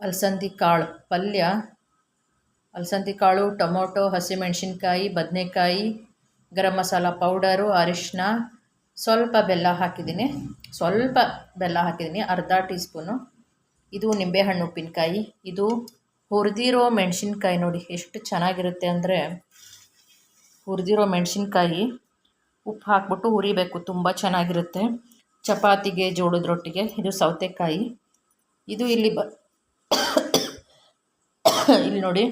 ಅಲಸಂದಿ ಕಾಳು, ಪಲ್ಯ, ಅಲಸಂದಿ ಕಾಳು, ಟೊಮೊಟೊ, ಹಸಿಮೆಣಸಿನ್ಕಾಯಿ, ಬದನೆಕಾಯಿ, ಗರಂ ಮಸಾಲ ಪೌಡರು ಅರಿಶಿನ ಸ್ವಲ್ಪ ಬೆಲ್ಲ ಹಾಕಿದ್ದೀನಿ. ಸ್ವಲ್ಪ ಬೆಲ್ಲ ಹಾಕಿದ್ದೀನಿ, ಅರ್ಧ ಟೀ ಸ್ಪೂನು ಇದು ನಿಂಬೆಹಣ್ಣು ಉಪ್ಪಿನಕಾಯಿ. ಇದು ಹುರಿದಿರೋ ಮೆಣಸಿನ್ಕಾಯಿ ನೋಡಿ, ಎಷ್ಟು ಚೆನ್ನಾಗಿರುತ್ತೆ ಅಂದರೆ ಹುರಿದಿರೋ ಮೆಣಸಿನ್ಕಾಯಿ. ಉಪ್ಪು ಹಾಕ್ಬಿಟ್ಟು ಹುರಿಬೇಕು, ತುಂಬ ಚೆನ್ನಾಗಿರುತ್ತೆ. ಚಪಾತಿಗೆ ಜೋಳದ ರೊಟ್ಟಿಗೆ, ಇದು ಸೌತೆಕಾಯಿ. ಇದು ಇಲ್ಲಿ ಬ ಇಲ್ಲಿ ನೋಡಿ.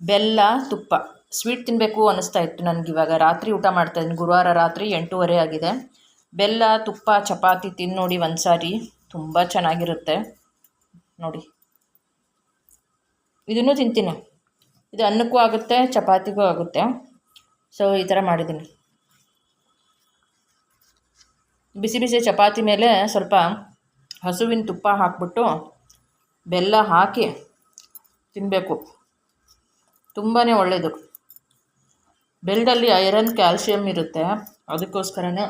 ಬೆಲ್ಲ, ತುಪ್ಪ. ಸ್ವೀಟ್ ತಿನ್ನಬೇಕು ಅನ್ನಿಸ್ತಾ ಇತ್ತು ನನಗೆ ಇವಾಗ. ರಾತ್ರಿ ಊಟ ಮಾಡ್ತಾಯಿದ್ದೀನಿ ಗುರುವಾರ ರಾತ್ರಿ ಎಂಟೂವರೆ ಆಗಿದೆ. ಬೆಲ್ಲ, ತುಪ್ಪ, ಚಪಾತಿ ತಿಂದು ನೋಡಿ ಒಂದು ಸಾರಿ ತುಂಬ ಚೆನ್ನಾಗಿರುತ್ತೆ. ನೋಡಿ. ಇದನ್ನು ತಿಂತೀನಿ. ಇದು ಅನ್ನಕ್ಕೂ ಆಗುತ್ತೆ, ಚಪಾತಿಗೂ ಆಗುತ್ತೆ. ಸೊ ಈ ಥರ ಮಾಡಿದ್ದೀನಿ. ಬಿಸಿ ಬಿಸಿ ಚಪಾತಿ ಮೇಲೆ ಸ್ವಲ್ಪ ಹಸುವಿನ ತುಪ್ಪ ಹಾಕ್ಬಿಟ್ಟು ಬೆಲ್ಲ ಹಾಕಿ ತಿನ್ನಬೇಕು ತುಂಬಾ ಒಳ್ಳೆಯದು ಬೆಲ್ಲದಲ್ಲಿ ಐರನ್ ಕ್ಯಾಲ್ಶಿಯಮ್ ಇರುತ್ತೆ. ಅದಕ್ಕೋಸ್ಕರನೇ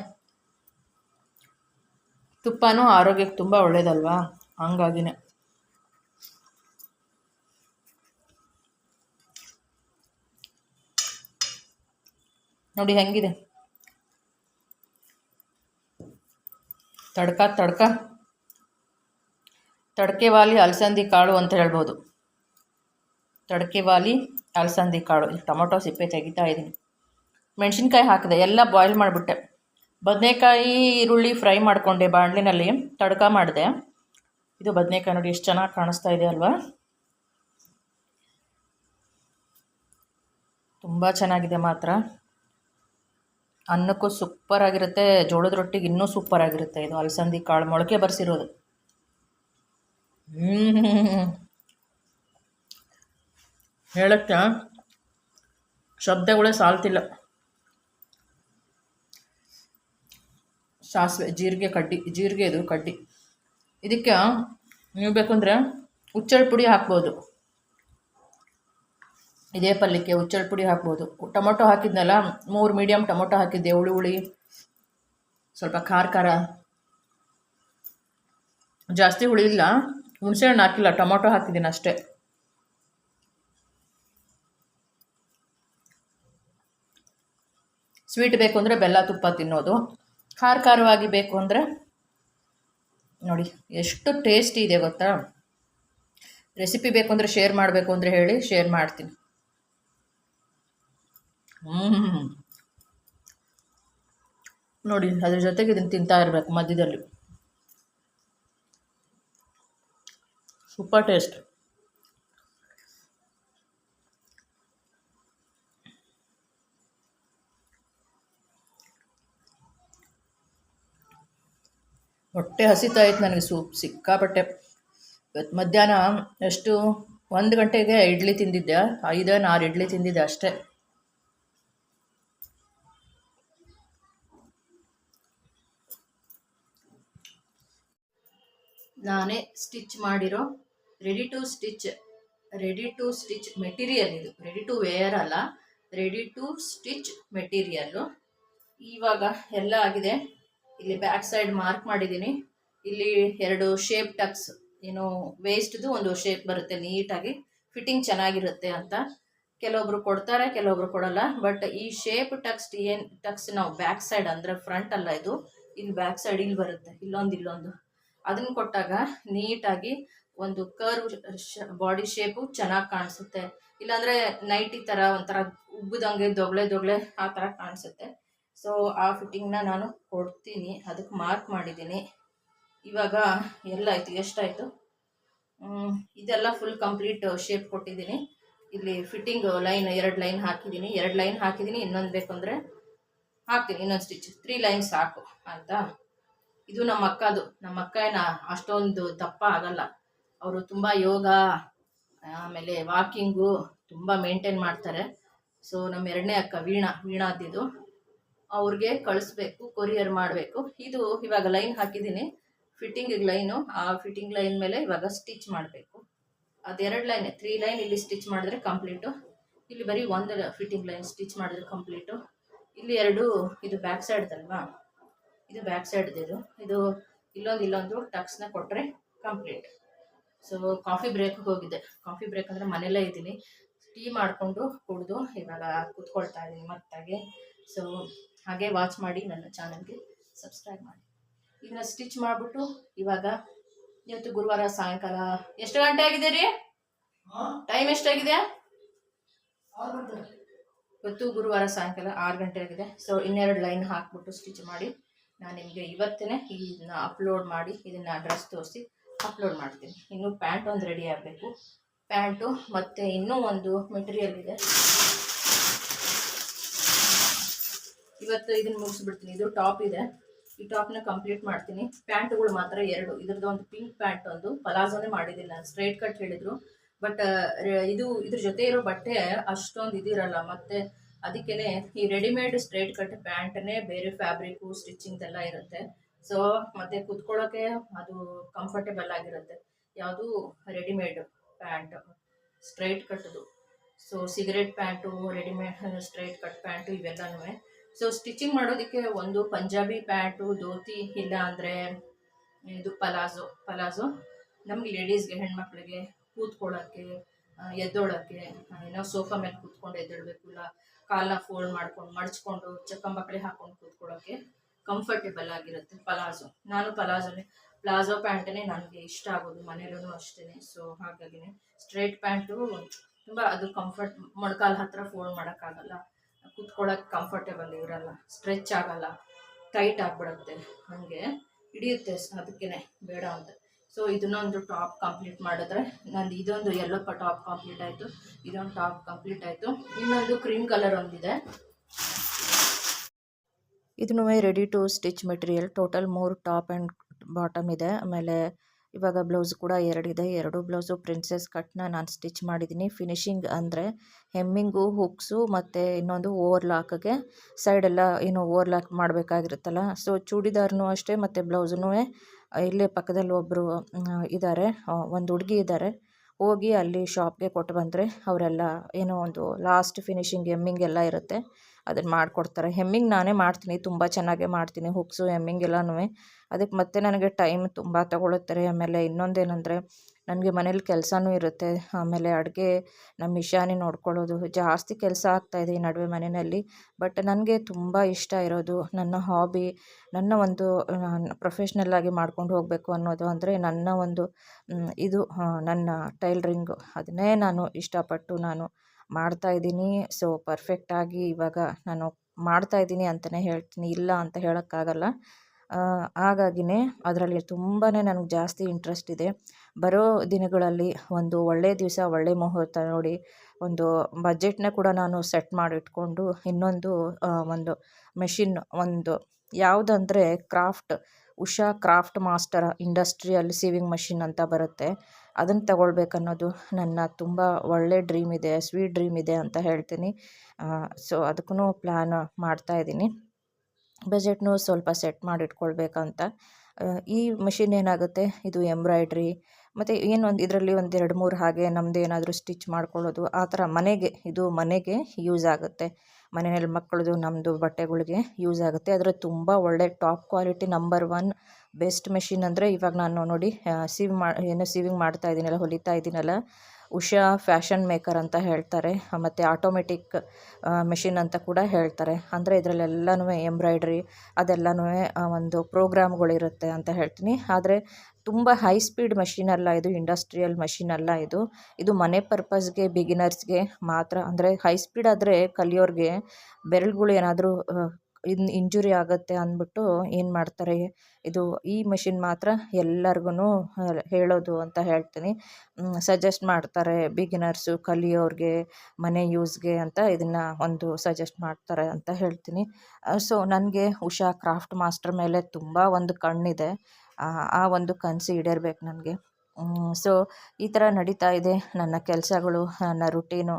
ತುಪ್ಪನೂ ಆರೋಗ್ಯಕ್ಕೆ ತುಂಬ ಒಳ್ಳೆಯದಲ್ವಾ ಹಂಗಾಗಿನೇ. ನೋಡಿ ಹೆಂಗಿದೆ? ತಡ್ಕ ತಡ್ಕ. ತಡಕೆ ವಾಲಿ ಅಲಸಂದಿ ಕಾಳು ಅಂತ ಹೇಳ್ಬೋದು. ತಡಕೆ ವಾಲಿ ಅಲಸಂದಿ ಕಾಳು. ಇಲ್ಲಿ ಟೊಮೊಟೊ ಸಿಪ್ಪೆ ತೆಗಿತಾ ಇದ್ದೀನಿ. ಮೆಣಸಿನ್ಕಾಯಿ ಹಾಕಿದೆ. ಎಲ್ಲ ಬಾಯ್ಲ್ ಮಾಡಿಬಿಟ್ಟೆ. ಬದನೆಕಾಯಿ ಈರುಳ್ಳಿ ಫ್ರೈ ಮಾಡಿಕೊಂಡೆ ಬಾಣಲಿನಲ್ಲಿ. ತಡ್ಕ ಮಾಡಿದೆ. ಇದು ಬದನೆಕಾಯಿ ನೋಡಿ ಎಷ್ಟು ಚೆನ್ನಾಗಿ ಕಾಣಿಸ್ತಾ ಇದೆ ಅಲ್ವಾ? ತುಂಬ ಚೆನ್ನಾಗಿದೆ ಮಾತ್ರ. ಅನ್ನಕ್ಕೂ ಸೂಪರಾಗಿರುತ್ತೆ ಜೋಳದ ರೊಟ್ಟಿಗೆ ಇನ್ನೂ ಸೂಪರಾಗಿರುತ್ತೆ ಇದು ಅಲಸಂದಿ ಕಾಳು ಮೊಳಕೆ ಬರ್ಸಿರೋದು. ಹೇಳಕ್ಕೆ, ಶಬ್ದಗಳೇ ಸಾಲ್ತಿಲ್ಲ. ಸಾಸಿವೆ, ಜೀರಿಗೆ ಕಡ್ಡಿ, ಜೀರಿಗೆ ಇದು ಕಡ್ಡಿ. ಇದಕ್ಕೆ ನೀವು ಬೇಕಂದರೆ ಹುಚ್ಚಳ ಪುಡಿ ಹಾಕ್ಬೋದು. ಇದೇ ಪಲ್ಯಕ್ಕೆ ಹುಚ್ಚಳ ಪುಡಿ ಹಾಕ್ಬೋದು. ಟೊಮೊಟೊ ಹಾಕಿದ್ನಲ್ಲ, ಮೂರು ಮೀಡಿಯಮ್ ಟೊಮೊಟೊ ಹಾಕಿದ್ದೆ, ಹುಳಿ ಹುಳಿ, ಸ್ವಲ್ಪ ಖಾರ ಖಾರ. ಜಾಸ್ತಿ ಹುಳಿ ಇಲ್ಲ. ಹುಣಸೆಹಣ್ಣು ಹಾಕಿಲ್ಲ, ಟೊಮೊಟೊ ಹಾಕಿದ್ದೀನಿ ಅಷ್ಟೇ. ಸ್ವೀಟ್ ಬೇಕು ಅಂದರೆ ಬೆಲ್ಲ ತುಪ್ಪ ತಿನ್ನೋದು. ಖಾರ ಖಾರವಾಗಿ ಬೇಕು ಅಂದರೆ, ನೋಡಿ, ಎಷ್ಟು ಟೇಸ್ಟಿ ಇದೆ ಗೊತ್ತಾ? ರೆಸಿಪಿ ಬೇಕು ಅಂದರೆ ಶೇರ್ ಮಾಡಬೇಕು ಅಂದರೆ ಹೇಳಿ ಶೇರ್ ಮಾಡ್ತೀನಿ. ನೋಡಿ, ಅದ್ರ ಜೊತೆಗೆ ಇದನ್ನು ತಿಂತಾ ಇರಬೇಕು ಮಧ್ಯದಲ್ಲಿ. ಸೂಪರ್ ಟೇಸ್ಟ್ ಹೊಟ್ಟೆ ಹಸಿತಾ ಇತ್ತು ನನಗೆ ಸೂಪ್, ಸಿಕ್ಕಾಪಟ್ಟೆ. ಇವತ್ತು ಮಧ್ಯಾಹ್ನ ಎಷ್ಟು? ಒಂದು ಗಂಟೆಗೆ ಇಡ್ಲಿ ತಿಂದಿದ್ದೆ. ಐದನ್ನು ಆರು ಇಡ್ಲಿ ತಿಂದಿದ್ದೆ ಅಷ್ಟೇ. ನಾನೇ ಸ್ಟಿಚ್ ಮಾಡಿರೋ ready to stitch ready to stitch material ಇದು. ರೆಡಿ ಟು ವೇರ್ ಅಲ್ಲ ರೆಡಿ ಟು ಸ್ಟಿಚ್ ಮೆಟೀರಿಯಲ್ಲು ಇವಾಗ ಎಲ್ಲ ಆಗಿದೆ. ಇಲ್ಲಿ ಬ್ಯಾಕ್ ಸೈಡ್ ಮಾರ್ಕ್ ಮಾಡಿದ್ದೀನಿ. ಇಲ್ಲಿ ಎರಡು ಶೇಪ್ ಟಕ್ಸ್ ಏನು ವೇಸ್ಟ್ದು ಒಂದು ಶೇಪ್ ಬರುತ್ತೆ ನೀಟಾಗಿ. ಫಿಟ್ಟಿಂಗ್ ಚೆನ್ನಾಗಿರುತ್ತೆ ಅಂತ ಕೆಲವೊಬ್ರು ಕೊಡ್ತಾರೆ, ಕೆಲವೊಬ್ರು ಕೊಡಲ್ಲ. ಬಟ್ ಈ ಶೇಪ್ ಟಕ್ಸ್ ಏನು ಟಕ್ಸ್ ನಾವು ಬ್ಯಾಕ್ ಸೈಡ್ ಅಂದರೆ ಫ್ರಂಟ್ ಅಲ್ಲ ಇದು. ಇಲ್ಲಿ ಬ್ಯಾಕ್ ಸೈಡ್ ಇಲ್ಲಿ ಬರುತ್ತೆ, ಇಲ್ಲೊಂದು ಇಲ್ಲೊಂದು. ಅದನ್ನು ಕೊಟ್ಟಾಗ ನೀಟಾಗಿ ಒಂದು ಕರ್ವ್ ಬಾಡಿ ಶೇಪು ಚೆನ್ನಾಗಿ ಕಾಣಿಸುತ್ತೆ. ಇಲ್ಲಾಂದರೆ ನೈಟಿ ಥರ ಒಂಥರ ಉಬ್ಬದಂಗೆ ದೊಗಳೆ ದೊಗಳೆ ಆ ಥರ ಕಾಣಿಸುತ್ತೆ. ಸೊ ಆ ಫಿಟ್ಟಿಂಗ್ನ ನಾನು ಕೊಡ್ತೀನಿ. ಅದಕ್ಕೆ ಮಾರ್ಕ್ ಮಾಡಿದ್ದೀನಿ. ಇವಾಗ ಎಲ್ಲ ಆಯಿತು ಎಷ್ಟಾಯಿತು ಇದೆಲ್ಲ ಫುಲ್ ಕಂಪ್ಲೀಟ್ ಶೇಪ್ ಕೊಟ್ಟಿದ್ದೀನಿ. ಇಲ್ಲಿ ಫಿಟ್ಟಿಂಗ್ ಲೈನ್ ಎರಡು ಲೈನ್ ಹಾಕಿದ್ದೀನಿ. ಎರಡು ಲೈನ್ ಹಾಕಿದ್ದೀನಿ. ಇನ್ನೊಂದು ಬೇಕು ಅಂದರೆ ಹಾಕ್ತೀನಿ. ಇನ್ನೊಂದು ಸ್ಟಿಚ್ ತ್ರೀ ಲೈನ್ ಸಾಕು. ಆಯಿತಾ? ಇದು ನಮ್ಮ ಅಕ್ಕದು ನಮ್ಮ ಅಕ್ಕ ಏನ ಅಷ್ಟೊಂದು ದಪ್ಪ ಆಗಲ್ಲ. ಅವರು ತುಂಬ ಯೋಗ, ಆಮೇಲೆ ವಾಕಿಂಗು ತುಂಬ ಮೇಂಟೈನ್ ಮಾಡ್ತಾರೆ. ಸೊ, ನಮ್ಮ ಎರಡನೇ ಅಕ್ಕ ವೀಣಾ, ವೀಣಾದಿದು, ಅವ್ರಿಗೆ ಕಳಿಸ್ಬೇಕು, ಕೊರಿಯರ್ ಮಾಡಬೇಕು. ಇದು ಇವಾಗ ಲೈನ್ ಹಾಕಿದ್ದೀನಿ. ಫಿಟ್ಟಿಂಗಿಗೆ ಲೈನು, ಆ ಫಿಟ್ಟಿಂಗ್ ಲೈನ್ ಮೇಲೆ ಇವಾಗ ಸ್ಟಿಚ್ ಮಾಡಬೇಕು. ಅದೆರಡು ಲೈನ್, ತ್ರೀ ಲೈನ್ ಇಲ್ಲಿ ಸ್ಟಿಚ್ ಮಾಡಿದ್ರೆ ಕಂಪ್ಲೀಟು. ಇಲ್ಲಿ ಬರೀ ಒಂದು ಫಿಟ್ಟಿಂಗ್ ಲೈನ್ ಸ್ಟಿಚ್ ಮಾಡಿದ್ರೆ ಕಂಪ್ಲೀಟು. ಇಲ್ಲಿ ಎರಡು, ಇದು ಬ್ಯಾಕ್ ಸೈಡ್ದಲ್ವಾ? ಇದು ಬ್ಯಾಕ್ ಸೈಡ್ದಿದು. ಇದು ಇಲ್ಲೊಂದು ಇಲ್ಲೊಂದು ಟಕ್ಸ್ನ ಕೊಟ್ಟರೆ ಕಂಪ್ಲೀಟ್. ಸೊ ಕಾಫಿ ಬ್ರೇಕ್ ಹೋಗಿದ್ದೆ. ಕಾಫಿ ಬ್ರೇಕ್ ಅಂದರೆ ಮನೆಯಲ್ಲೇ ಇದ್ದೀನಿ. ಟೀ ಮಾಡಿಕೊಂಡು ಕುಡಿದು ಇವಾಗ ಕುತ್ಕೊಳ್ತಾ ಇದ್ದೀನಿ ಮತ್ತಾಗೆ. ಸೊ ಹಾಗೆ ವಾಚ್ ಮಾಡಿ ನನ್ನ ಚಾನಲ್ಗೆ ಸಬ್ಸ್ಕ್ರೈಬ್ ಮಾಡಿ. ಇದನ್ನ ಸ್ಟಿಚ್ ಮಾಡಿಬಿಟ್ಟು ಇವಾಗ ಇವತ್ತು ಗುರುವಾರ ಸಾಯಂಕಾಲ. ಎಷ್ಟು ಗಂಟೆ ಆಗಿದೆ ರೀ ಟೈಮ್ ಎಷ್ಟಾಗಿದೆ? ಇವತ್ತು ಗುರುವಾರ ಸಾಯಂಕಾಲ ಆರು ಗಂಟೆ ಆಗಿದೆ. ಸೊ ಇನ್ನೆರಡು ಲೈನ್ ಹಾಕ್ಬಿಟ್ಟು ಸ್ಟಿಚ್ ಮಾಡಿ ನಾನು ನಿಮಗೆ ಇವತ್ತೇ ಇದನ್ನ ಅಪ್ಲೋಡ್ ಮಾಡಿ, ಇದನ್ನು ಡ್ರೆಸ್ ತೋರಿಸಿ. ಅಪ್ಲೋಡ್ ಮಾಡ್ತೀನಿ. ಇನ್ನು ಪ್ಯಾಂಟ್ ಒಂದು ರೆಡಿ ಆಗಬೇಕು. ಪ್ಯಾಂಟು ಮತ್ತು ಇನ್ನೂ ಒಂದು ಮೆಟೀರಿಯಲ್ ಇದೆ. ಇವತ್ತು ಇದನ್ನು ಮುಗಿಸ್ಬಿಡ್ತೀನಿ. ಇದು ಟಾಪ್ ಇದೆ. ಈ ಟಾಪ್ನ ಕಂಪ್ಲೀಟ್ ಮಾಡ್ತೀನಿ. ಪ್ಯಾಂಟ್ಗಳು ಮಾತ್ರ ಎರಡು. ಇದ್ರದ್ದು ಒಂದು ಪಿಂಕ್ ಪ್ಯಾಂಟ್ ಒಂದು. ಪಲಾಜೋನೇ ಮಾಡಿದ್ದಿಲ್ಲ ನಾನು. ಸ್ಟ್ರೈಟ್ ಕಟ್ ಹೇಳಿದ್ರು. ಬಟ್ ಇದು, ಇದ್ರ ಜೊತೆ ಇರೋ ಬಟ್ಟೆ ಅಷ್ಟೊಂದು ಇದಿರಲ್ಲ. ಮತ್ತೆ ಅದಕ್ಕೇನೆ ಈ ರೆಡಿಮೇಡ್ ಸ್ಟ್ರೈಟ್ ಕಟ್ ಪ್ಯಾಂಟನ್ನೇ ಬೇರೆ ಫ್ಯಾಬ್ರಿಕ್ಕು ಸ್ಟಿಚಿಂಗ್ ಎಲ್ಲ ಇರುತ್ತೆ. ಸೊ ಮತ್ತೆ ಕುತ್ಕೊಳ್ಳೋಕೆ ಅದು ಕಂಫರ್ಟೇಬಲ್ ಆಗಿರುತ್ತೆ. ಯಾವುದು ರೆಡಿಮೇಡ್ ಪ್ಯಾಂಟ್ ಸ್ಟ್ರೈಟ್ ಕಟ್ಟದು so cigarette pant readymade straight cut pant ಇವೆಲ್ಲನೂ ಸೊ ಸ್ಟಿಚಿಂಗ್ ಮಾಡೋದಕ್ಕೆ ಒಂದು ಪಂಜಾಬಿ ಪ್ಯಾಂಟು ಧೋತಿ ಇಲ್ಲ ಅಂದರೆ ಇದು ಪಲಾಜೋ ಪಲಾಜೋ ನಮಗೆ ಲೇಡೀಸ್ಗೆ ಹೆಣ್ಮಕ್ಳಿಗೆ ಕೂತ್ಕೊಳ್ಳೋಕ್ಕೆ ಎದ್ದೋಳಕ್ಕೆ ಏನೋ ಸೋಫಾ ಮೇಲೆ ಕೂತ್ಕೊಂಡು ಎದ್ದೇಳಬೇಕು, ಇಲ್ಲ ಕಾಲನ್ನ ಫೋಲ್ಡ್ ಮಾಡ್ಕೊಂಡು, ಮಡ್ಚ್ಕೊಂಡು ಚಕ್ಕಂಬಕ್ಳಿ ಹಾಕೊಂಡು ಕೂತ್ಕೊಳ್ಳೋಕ್ಕೆ ಕಂಫರ್ಟೇಬಲ್ ಆಗಿರುತ್ತೆ ಪಲಾಜೋ ನಾನು ಪಲಾಜೋನೇ ಪ್ಲಾಜೋ ಪ್ಯಾಂಟೇ ನನಗೆ ಇಷ್ಟ ಆಗೋದು ಮನೇಲೂ ಅಷ್ಟೇ ಸೊ ಹಾಗಾಗಿನೇ ಸ್ಟ್ರೈಟ್ ಪ್ಯಾಂಟು ತುಂಬ ಅದು ಕಂಫರ್ಟ್ ಮೊಣಕಾಲ ಹತ್ರ ಫೋಲ್ಡ್ ಮಾಡೋಕ್ಕಾಗಲ್ಲ. ಕುತ್ಕೊಳ್ಳೋಕೆ ಕಂಫರ್ಟೇಬಲ್ ಇರಲ್ಲ ಸ್ಟ್ರೆಚ್ ಆಗಲ್ಲ ಟೈಟ್ ಆಗಿಬಿಡುತ್ತೆ. ಹಾಗೆ ಹಿಡಿಯುತ್ತೆ ಅದಕ್ಕೇ ಬೇಡ ಅಂತ. ಸೊ ಇದನ್ನೊಂದು ಟಾಪ್ ಕಂಪ್ಲೀಟ್ ಮಾಡಿದ್ರೆ ನಂದು ಇದೊಂದು ಎಲ್ಲೋ ಟಾಪ್ ಕಂಪ್ಲೀಟ್ ಆಯಿತು, ಇದೊಂದು ಟಾಪ್ ಕಂಪ್ಲೀಟ್ ಆಯಿತು. ಇನ್ನೊಂದು ಕ್ರೀಮ್ ಕಲರ್ ಒಂದಿದೆ. ಇದನ್ನು ready to stitch material total ಮೂರು ಟಾಪ್ ಆ್ಯಂಡ್ ಬಾಟಮ್ ಇದೆ. ಆಮೇಲೆ ಇವಾಗ ಬ್ಲೌಸ್ ಕೂಡ ಎರಡಿದೆ. ಎರಡು ಬ್ಲೌಸು ಪ್ರಿನ್ಸೆಸ್ ಕಟ್ನ ನಾನು ಸ್ಟಿಚ್ ಮಾಡಿದ್ದೀನಿ. ಫಿನಿಶಿಂಗ್ ಅಂದರೆ ಹೆಮ್ಮಿಂಗು ಹುಕ್ಸು ಮತ್ತು ಇನ್ನೊಂದು ಓವರ್ಲಾಕ್ಗೆ ಸೈಡೆಲ್ಲ ಏನು ಓವರ್ಲಾಕ್ ಮಾಡಬೇಕಾಗಿರುತ್ತಲ್ಲ. ಸೊ ಚೂಡಿದಾರ್ನೂ ಅಷ್ಟೇ ಮತ್ತು ಬ್ಲೌಸ್ನೂ ಇಲ್ಲೇ ಪಕ್ಕದಲ್ಲಿ ಒಬ್ಬರು ಇದ್ದಾರೆ ಒಂದು ಹುಡುಗಿ ಇದ್ದಾರೆ ಹೋಗಿ ಅಲ್ಲಿ ಶಾಪ್ಗೆ ಕೊಟ್ಟು ಬಂದರೆ ಅವರೆಲ್ಲ ಏನೋ ಒಂದು ಲಾಸ್ಟ್ ಫಿನಿಶಿಂಗ್ ಎಮ್ಮಿಂಗ್ ಎಲ್ಲ ಇರುತ್ತೆ. ಅದನ್ನು ಮಾಡಿಕೊಡ್ತಾರೆ. ಹೆಮ್ಮಿಂಗ್ ನಾನೇ ಮಾಡ್ತೀನಿ, ತುಂಬ ಚೆನ್ನಾಗೇ ಮಾಡ್ತೀನಿ ಹುಕ್ಸು ಹೆಮ್ಮಿಂಗ್ ಎಲ್ಲನೂ ಅದಕ್ಕೆ ಮತ್ತೆ ನನಗೆ ಟೈಮ್ ತುಂಬ ತಗೊಳ್ಳುತ್ತಾರೆ ಆಮೇಲೆ ಇನ್ನೊಂದೇನೆಂದರೆ, ನನಗೆ ಮನೇಲಿ ಕೆಲಸನೂ ಇರುತ್ತೆ. ಆಮೇಲೆ ಅಡುಗೆ ನಮ್ಮ ಇಶಾನಿ ನೋಡ್ಕೊಳ್ಳೋದು, ಜಾಸ್ತಿ ಕೆಲಸ ಆಗ್ತಾಯಿದೆ ಈ ನಡುವೆ ಮನೆಯಲ್ಲಿ. ಬಟ್ ನನಗೆ ತುಂಬ ಇಷ್ಟ ಇರೋದು, ನನ್ನ ಹಾಬಿ, ನನ್ನ ಒಂದು ಪ್ರೊಫೆಷ್ನಲ್ಲಾಗಿ ಮಾಡ್ಕೊಂಡು ಹೋಗಬೇಕು ಅನ್ನೋದು. ಅಂದರೆ ನನ್ನ ಒಂದು ಇದು ನನ್ನ ಟೈಲ್ರಿಂಗು. ಅದನ್ನೇ ನಾನು ಇಷ್ಟಪಟ್ಟು ನಾನು ಮಾಡ್ತಾಯಿದ್ದೀನಿ ಸೊ ಪರ್ಫೆಕ್ಟಾಗಿ ಇವಾಗ ನಾನು ಮಾಡ್ತಾ ಇದ್ದೀನಿ ಅಂತಲೇ ಹೇಳ್ತೀನಿ. ಇಲ್ಲ ಅಂತ ಹೇಳೋಕ್ಕಾಗಲ್ಲ. ಹಾಗಾಗಿನೇ ಅದರಲ್ಲಿ ತುಂಬಾ ನನಗೆ ಜಾಸ್ತಿ ಇಂಟ್ರೆಸ್ಟ್ ಇದೆ. ಬರೋ ದಿನಗಳಲ್ಲಿ ಒಂದು ಒಳ್ಳೆಯ ದಿವಸ ಒಳ್ಳೆಯ ಮುಹೂರ್ತ ನೋಡಿ, ಒಂದು ಬಜೆಟ್ನ ಕೂಡ ನಾನು ಸೆಟ್ ಮಾಡಿಟ್ಕೊಂಡು ಇನ್ನೊಂದು ಒಂದು ಮೆಷಿನ್ ಒಂದು ಯಾವುದಂದರೆ craft Usha craft master industrial sewing machine ಅಂತ ಬರುತ್ತೆ. ಅದನ್ನು ತಗೊಳ್ಬೇಕನ್ನೋದು ನನ್ನ ತುಂಬ ಒಳ್ಳೆ ಡ್ರೀಮ್ ಇದೆ ಸ್ವೀಟ್ ಡ್ರೀಮ್ ಇದೆ ಅಂತ ಹೇಳ್ತೀನಿ. ಸೊ ಅದಕ್ಕೂ ಪ್ಲ್ಯಾನ್ ಮಾಡ್ತಾ ಇದ್ದೀನಿ. ಬಜೆಟ್ನೂ ಸ್ವಲ್ಪ ಸೆಟ್ ಮಾಡಿಟ್ಕೊಳ್ಬೇಕಂತ. ಈ ಮಷಿನ್ ಏನಾಗುತ್ತೆ? ಇದು ಎಂಬ್ರಾಯ್ಡ್ರಿ ಮತ್ತು ಏನೊಂದು ಇದರಲ್ಲಿ ಒಂದು ಎರಡು ಮೂರು ಹಾಗೆ ನಮ್ಮದು ಏನಾದರೂ ಸ್ಟಿಚ್ ಮಾಡ್ಕೊಳ್ಳೋದು, ಆ ಥರ ಮನೆಗೆ, ಇದು ಮನೆಗೆ ಯೂಸ್ ಆಗುತ್ತೆ. ಮನೆಯಲ್ಲಿ ಮಕ್ಕಳದು ನಮ್ಮದು ಬಟ್ಟೆಗಳಿಗೆ ಯೂಸ್ ಆಗುತ್ತೆ. ಅದರ ತುಂಬ ಒಳ್ಳೆ top quality number one best machine ಅಂದರೆ ಇವಾಗ ನಾನು ನೋಡಿ ಸೀವ್ ಮಾ, ಏನು ಸೀವಿಂಗ್ ಮಾಡ್ತಾ ಇದ್ದೀನಲ್ಲ ಹೊಲಿತಾ ಇದ್ದೀನಲ್ಲ ಉಷಾ ಫ್ಯಾಷನ್ ಮೇಕರ್ ಅಂತ ಹೇಳ್ತಾರೆ, ಮತ್ತು ಆಟೋಮೆಟಿಕ್ ಮೆಷಿನ್ ಅಂತ ಕೂಡ ಹೇಳ್ತಾರೆ. ಅಂದರೆ ಇದರಲ್ಲೆಲ್ಲನೂ ಎಂಬ್ರಾಯ್ಡ್ರಿ, ಅದೆಲ್ಲನೂ ಒಂದು ಪ್ರೋಗ್ರಾಮ್ಗಳಿರುತ್ತೆ ಅಂತ ಹೇಳ್ತೀನಿ. ಆದರೆ ತುಂಬ ಹೈ ಸ್ಪೀಡ್ ಮಷಿನ್ ಅಲ್ಲ ಇದು ಇಂಡಸ್ಟ್ರಿಯಲ್ ಮಷಿನ್ ಅಲ್ಲ ಇದು. ಇದು ಮನೆ ಪರ್ಪಸ್ಗೆ ಬಿಗಿನರ್ಸ್ಗೆ ಮಾತ್ರ, ಅಂದರೆ ಹೈ ಸ್ಪೀಡ್ ಆದರೆ ಕಲಿಯೋರಿಗೆ ಬೆರಳುಗಳು ಏನಾದರೂ ಇನ್ ಇಂಜುರಿ ಆಗುತ್ತೆ ಅಂದ್ಬಿಟ್ಟು ಏನು ಮಾಡ್ತಾರೆ? ಇದು ಈ ಮಷಿನ್ ಮಾತ್ರ ಎಲ್ಲರಿಗೂ ಹೇಳೋದು ಅಂತ ಹೇಳ್ತೀನಿ. ಸಜೆಸ್ಟ್ ಮಾಡ್ತಾರೆ ಬಿಗಿನರ್ಸು ಕಲಿಯೋರಿಗೆ, ಮನೆ ಯೂಸ್ಗೆ ಅಂತ ಇದನ್ನು ಒಂದು ಸಜೆಸ್ಟ್ ಮಾಡ್ತಾರೆ ಅಂತ ಹೇಳ್ತೀನಿ. ಸೊ ನನಗೆ ಉಷಾ ಕ್ರಾಫ್ಟ್ ಮಾಸ್ಟರ್ ಮೇಲೆ ತುಂಬ ಒಂದು ಕಣ್ಣಿದೆ. ಆ ಒಂದು ಕನಸು ಈಡೇರ್ಬೇಕು ನನಗೆ. ಸೊ ಈ ಥರ ನಡೀತಾ ಇದೆ ನನ್ನ ಕೆಲಸಗಳು, ನನ್ನ ರುಟೀನು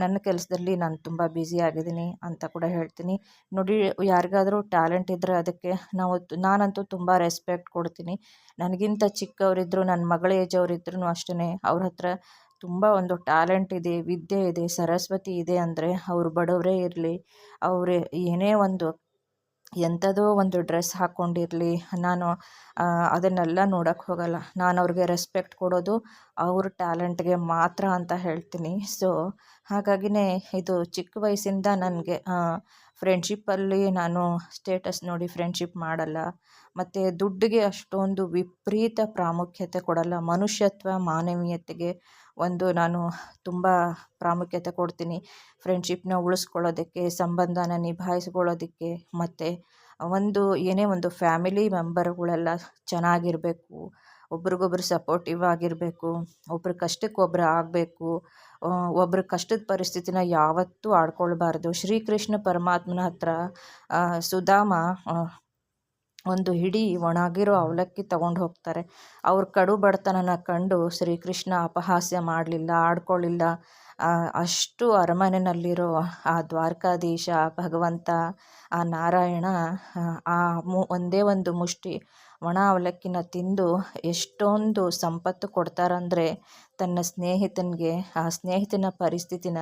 ನನ್ನ ಕೆಲಸದಲ್ಲಿ ನಾನು ತುಂಬ ಬ್ಯುಸಿ ಆಗಿದ್ದೀನಿ ಅಂತ ಕೂಡ ಹೇಳ್ತೀನಿ. ನೋಡಿ, ಯಾರಿಗಾದರೂ ಟ್ಯಾಲೆಂಟ್ ಇದ್ದರೆ ಅದಕ್ಕೆ ನಾವು ನಾನಂತೂ ತುಂಬ ರೆಸ್ಪೆಕ್ಟ್ ಕೊಡ್ತೀನಿ. ನನಗಿಂತ ಚಿಕ್ಕವರಿದ್ದರು ನನ್ನ ಮಗಳ ಏಜವರಿದ್ರೂ ಅಷ್ಟೇ ಅವ್ರ ಹತ್ರ ತುಂಬ ಒಂದು ಟ್ಯಾಲೆಂಟ್ ಇದೆ, ವಿದ್ಯೆ ಇದೆ, ಸರಸ್ವತಿ ಇದೆ ಅಂದರೆ ಅವರು ಬಡವರೇ ಇರಲಿ. ಅವರೇ ಏನೇ ಒಂದು ಎಂಥದೋ ಒಂದು ಡ್ರೆಸ್ ಹಾಕ್ಕೊಂಡಿರಲಿ, ನಾನು ಅದನ್ನೆಲ್ಲ ನೋಡೋಕ್ಕೆ ಹೋಗಲ್ಲ. ನಾನು ಅವ್ರಿಗೆ ರೆಸ್ಪೆಕ್ಟ್ ಕೊಡೋದು ಅವ್ರ ಟ್ಯಾಲೆಂಟ್ಗೆ ಮಾತ್ರ ಅಂತ ಹೇಳ್ತೀನಿ. ಸೊ ಹಾಗಾಗಿಯೇ ಇದು ಚಿಕ್ಕ ವಯಸ್ಸಿಂದ ನನಗೆ ಫ್ರೆಂಡ್ಶಿಪ್ಪಲ್ಲಿ ನಾನು ಸ್ಟೇಟಸ್ ನೋಡಿ ಫ್ರೆಂಡ್ಶಿಪ್ ಮಾಡಲ್ಲ. ಮತ್ತು ದುಡ್ಡಿಗೆ ಅಷ್ಟೊಂದು ವಿಪರೀತ ಪ್ರಾಮುಖ್ಯತೆ ಕೊಡಲ್ಲ. ಮನುಷ್ಯತ್ವ, ಮಾನವೀಯತೆಗೆ ಒಂದು ನಾನು ತುಂಬ ಪ್ರಾಮುಖ್ಯತೆ ಕೊಡ್ತೀನಿ. ಫ್ರೆಂಡ್ಶಿಪ್ನ ಉಳಿಸ್ಕೊಳ್ಳೋದಕ್ಕೆ, ಸಂಬಂಧನ ನಿಭಾಯಿಸ್ಕೊಳ್ಳೋದಕ್ಕೆ, ಮತ್ತು ಒಂದು ಏನೇ ಒಂದು ಫ್ಯಾಮಿಲಿ ಮೆಂಬರ್ಗಳೆಲ್ಲ ಚೆನ್ನಾಗಿರಬೇಕು. ಒಬ್ರಿಗೊಬ್ರು ಸಪೋರ್ಟಿವ್ ಆಗಿರಬೇಕು, ಒಬ್ರ ಕಷ್ಟಕ್ಕೆ ಒಬ್ರು ಆಗಬೇಕು ಒಬ್ರ ಕಷ್ಟದ ಪರಿಸ್ಥಿತಿನ ಯಾವತ್ತೂ ಆಡ್ಕೊಳ್ಬಾರ್ದು. ಶ್ರೀಕೃಷ್ಣ ಪರಮಾತ್ಮನ ಹತ್ರ ಸುಧಾಮ ಒಂದು ಹಿಡಿ ಒಣಗಿರೋ ಅವಲಕ್ಕಿ ತಗೊಂಡು ಹೋಗ್ತಾರೆ. ಅವ್ರ ಕಡು ಬಡತನನ ಕಂಡು ಶ್ರೀಕೃಷ್ಣ ಅಪಹಾಸ್ಯ ಮಾಡಲಿಲ್ಲ ಆಡ್ಕೊಳ್ಳಿಲ್ಲ ಅಷ್ಟು ಅರಮನೆಯಲ್ಲಿರೋ ಆ ದ್ವಾರಕಾಧೀಶ, ಭಗವಂತ, ಆ ನಾರಾಯಣ ಆ ಮು, ಒಂದೇ ಒಂದು ಮುಷ್ಟಿ ಒಣ ಅವಲಕ್ಕಿನ ತಿಂದು ಎಷ್ಟೊಂದು ಸಂಪತ್ತು ಕೊಡ್ತಾರಂದರೆ ತನ್ನ ಸ್ನೇಹಿತನಿಗೆ, ಆ ಸ್ನೇಹಿತನ ಪರಿಸ್ಥಿತಿನ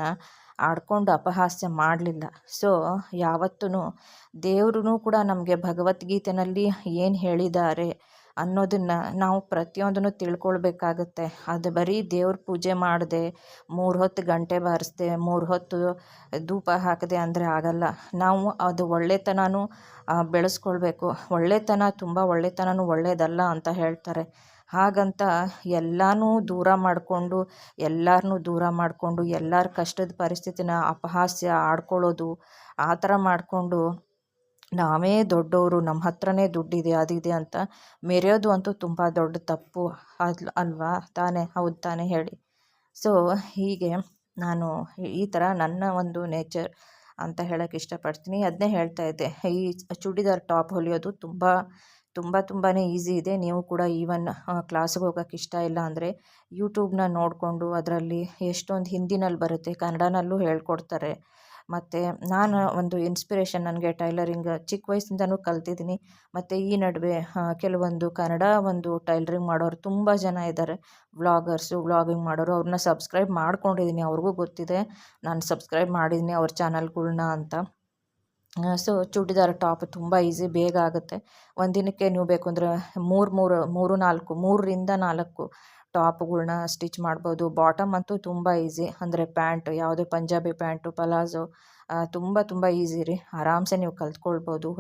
ಆಡ್ಕೊಂಡು ಅಪಹಾಸ್ಯ ಮಾಡಲಿಲ್ಲ. ಸೊ ಯಾವತ್ತೂ ದೇವ್ರೂ ಕೂಡ ನಮಗೆ ಭಗವದ್ಗೀತೆಯಲ್ಲಿ ಏನು ಹೇಳಿದ್ದಾರೆ? ಅನ್ನೋದನ್ನು ನಾವು ಪ್ರತಿಯೊಂದನ್ನು ತಿಳ್ಕೊಳ್ಬೇಕಾಗತ್ತೆ. ಅದು ಬರೀ ದೇವ್ರ ಪೂಜೆ ಮಾಡದೆ, ಮೂರು ಹೊತ್ತು ಗಂಟೆ ಬಾರಿಸ್ದೆ, ಮೂರು ಹೊತ್ತು ಧೂಪ ಹಾಕದೆ ಅಂದರೆ ಆಗಲ್ಲ. ನಾವು ಅದು ಒಳ್ಳೆತನನೂ ಬೆಳೆಸ್ಕೊಳ್ಬೇಕು. ಒಳ್ಳೆತನ ತುಂಬ ಒಳ್ಳೆತನವೂ ಒಳ್ಳೆಯದಲ್ಲ ಅಂತ ಹೇಳ್ತಾರೆ. ಹಾಗಂತ ಎಲ್ಲನೂ ದೂರ ಮಾಡಿಕೊಂಡು ಎಲ್ಲರನ್ನೂ ದೂರ ಮಾಡಿಕೊಂಡು, ಎಲ್ಲರ ಕಷ್ಟದ ಪರಿಸ್ಥಿತಿನ ಅಪಹಾಸ್ಯ ಆಡ್ಕೊಳ್ಳೋದು, ಆ ಥರ ಮಾಡಿಕೊಂಡು ನಾವೇ ದೊಡ್ಡವರು ನಮ್ಮ ಹತ್ರನೇ ದುಡ್ಡಿದೆ, ಅದಿದೆ ಅಂತ ಮೆರೆಯೋದು ಅಂತೂ ತುಂಬ ದೊಡ್ಡ ತಪ್ಪು ಅಲ್ ಅಲ್ವಾ? ತಾನೇ, ಹೌದು ತಾನೇ ಹೇಳಿ. ಸೊ ಹೀಗೆ ನಾನು ಈ ಥರ ನನ್ನ ಒಂದು ನೇಚರ್ ಅಂತ ಹೇಳಕ್ಕೆ ಇಷ್ಟಪಡ್ತೀನಿ. ಅದನ್ನೇ ಹೇಳ್ತಾ ಇದ್ದೆ. ಈ ಚೂಡಿದಾರ್ ಟಾಪ್ ಹೊಲಿಯೋದು ತುಂಬ ತುಂಬ ತುಂಬಾ ಈಸಿ ಇದೆ. ನೀವು ಕೂಡ ಈವನ್ ಕ್ಲಾಸ್ಗೆ ಹೋಗೋಕ್ಕೆ ಇಷ್ಟ ಇಲ್ಲ ಅಂದರೆ ಯೂಟ್ಯೂಬ್ನ ನೋಡಿಕೊಂಡು ಅದರಲ್ಲಿ ಎಷ್ಟೊಂದು ಹಿಂದಿನಲ್ಲಿ ಬರುತ್ತೆ, ಕನ್ನಡನಲ್ಲೂ ಹೇಳ್ಕೊಡ್ತಾರೆ. ಮತ್ತು ನಾನು ಒಂದು ಇನ್ಸ್ಪಿರೇಷನ್ ನನಗೆ ಟೈಲರಿಂಗ್ ಚಿಕ್ಕ ವಯಸ್ಸಿಂದನೂ ಕಲ್ತಿದ್ದೀನಿ. ಮತ್ತು ಈ ನಡುವೆ ಕೆಲವೊಂದು ಕನ್ನಡ ಒಂದು ಟೈಲರಿಂಗ್ ಮಾಡೋರು ತುಂಬ ಜನ ಇದ್ದಾರೆ. ವ್ಲಾಗರ್ಸು ವ್ಲಾಗಿಂಗ್ ಮಾಡೋರು ಅವ್ರನ್ನ ಸಬ್ಸ್ಕ್ರೈಬ್ ಮಾಡ್ಕೊಂಡಿದ್ದೀನಿ, ಅವ್ರಿಗೂ ಗೊತ್ತಿದೆ. ನಾನು ಸಬ್ಸ್ಕ್ರೈಬ್ ಮಾಡಿದ್ದೀನಿ ಅವ್ರ ಚಾನಲ್ಗಳನ್ನ ಅಂತ. ಸೊ ಚೂಡಿದಾರ್ ಟಾಪ್ ತುಂಬ ಈಸಿ ಬೇಗ ಆಗುತ್ತೆ. ಒಂದಿನಕ್ಕೆ ನೀವು ಬೇಕು ಅಂದರೆ ಮೂರು ಮೂರು ಮೂರು ನಾಲ್ಕು, ಮೂರರಿಂದ ನಾಲ್ಕು ಟಾಪ್ಗಳ್ನ ಸ್ಟಿಚ್ ಮಾಡ್ಬೋದು. ಬಾಟಮ್ ಅಂತೂ ತುಂಬ ಈಸಿ. ಅಂದರೆ ಪ್ಯಾಂಟ್, ಯಾವುದೇ ಪಂಜಾಬಿ ಪ್ಯಾಂಟು, ಪಲಾಝೋ ತುಂಬ ತುಂಬ ಈಸಿ ರೀ. ಆರಾಮ್ಸೆ ನೀವು ಕಲ್ತ್ಕೊಳ್ಬೋದು.